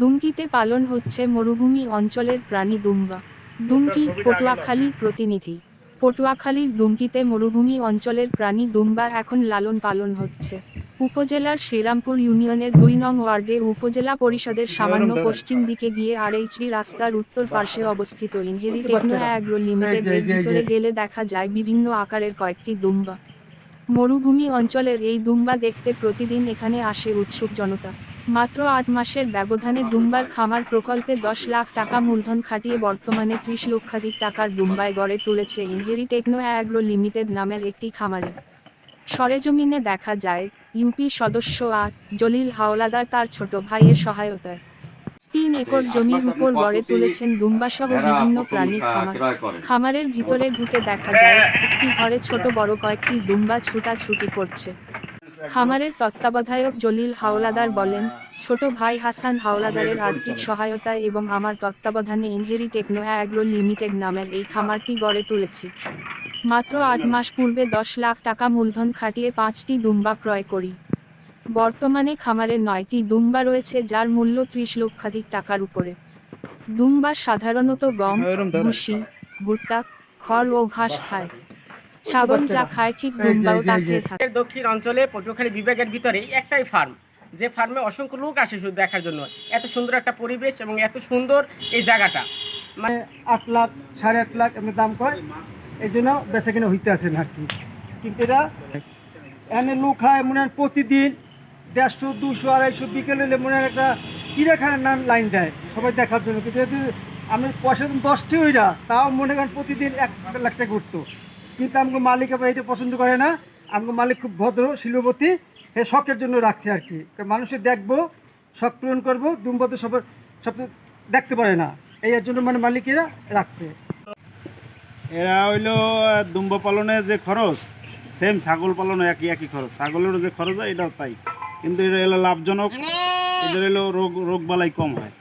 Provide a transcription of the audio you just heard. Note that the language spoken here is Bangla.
দুমকিতে পালন হচ্ছে মরুভূমি অঞ্চলের প্রাণী দুম্বা। দুমকি পটুয়াখালীর প্রতিনিধি। পটুয়াখালীর দুমকিতে মরুভূমি অঞ্চলের প্রাণী দুম্বা এখন লালন পালন হচ্ছে। উপজেলার শ্রীরামপুর ইউনিয়নের দুই নং ওয়ার্ডে উপজেলা পরিষদের সামান্য পশ্চিম দিকে গিয়ে আরএইচডি রাস্তার উত্তর পার্শ্বে অবস্থিত ইনহেরি টেকনো অ্যাগ্রো লিমিটেডের ভিতরে গেলে দেখা যায় বিভিন্ন আকারের কয়েকটি দুম্বা। মরুভূমি অঞ্চলের এই দুম্বা দেখতে প্রতিদিন এখানে আসে উৎসুক জনতা। মাত্র আট মাসের ব্যবধানে দুম্বার খামার প্রকল্পে দশ লাখ টাকা মূলধন খাটিয়ে বর্তমানে ত্রিশ লক্ষাধিক টাকার দুম্বায় গড়ে তুলেছে ইনহেরি টেকনো অ্যাগ্রো লিমিটেড নামের একটি খামারে। সরেজমিনে দেখা যায় ইউপি সদস্য আ জলিল হাওলাদার তার ছোট ভাইয়ের সহায়তায়। তিন একর জমির উপর গড়ে তুলেছেন দুম্বা সহ বিভিন্ন প্রাণীর খামার। খামারের ভিতরে ঢুকে দেখা যায় একটি ঘরে ছোট বড় কয়েকটি দুম্বা ছুটাছুটি করছে। খামারের তত্ত্বাবধায়ক জলিল হাওলাদার বলেন ছোট ভাই হাসান হাওলাদারের আর্থিক সহায়তায় এবং আমার তত্ত্বাবধানে ইনহেরি টেকনো অ্যাগ্রো লিমিটেড নামের এই খামারটি গড়ে তুলেছি। মাত্র আট মাস পূর্বে দশ লাখ টাকা মূলধন খাটিয়ে পাঁচটি দুম্বা ক্রয় করি। বর্তমানে খামারে নয়টি দুম্বা রয়েছে যার মূল্য ত্রিশ লক্ষাধিক টাকার উপরে। দুম্বা সাধারণত গম ভুসি ভুট্টা খড় ও ঘাস খায়। ছাগল যা খায় ঠিক দুম্বাও তা খেয়ে থাকে। দক্ষিণ অঞ্চলে পটুয়াখালী বিভাগের ভিতরে একটাই ফার্ম যে ফার্মে অসংখ্য লোক আসে শুধু দেখার জন্য। এত সুন্দর একটা পরিবেশ এবং এত সুন্দর এই জায়গাটা। মানে আট লাখ সাড়ে আট লাখ এমনি দাম কয়? এই জন্য বেচা কিনে হইতে আসেন আর কি। কিন্তু এটা এনে লোক খায় মনে হয় প্রতিদিন দেড়শো দুশো আড়াইশো বিকেল হলে মনে হয় একটা চিড়িয়াখানার নাম লাইন দেয় সবাই দেখার জন্য। কিন্তু যদি আমি পয়সা দিন দশটি ওইটা তাও মনে করেন প্রতিদিন এক লাখ টাকা উঠতো। কিন্তু আমাকে মালিক আবার এটা পছন্দ করে না। আমাকে মালিক খুব ভদ্র শিল্পপতি। হে শখের জন্য রাখছে আর কি। মানুষের দেখব শখ পূরণ করব দুম্বত সব সব দেখতে পারে না। এই এর জন্য মানে মালিকেরা রাখছে। এরা হইল দুম্ব পালনে যে খরচ সেম ছাগল পালনে একই একই খরচ। ছাগলেরও যে খরচ হয় এটাও তাই। কিন্তু এটা হলো লাভজনক। এদের হলো রোগ রোগ বালাই কম হয়।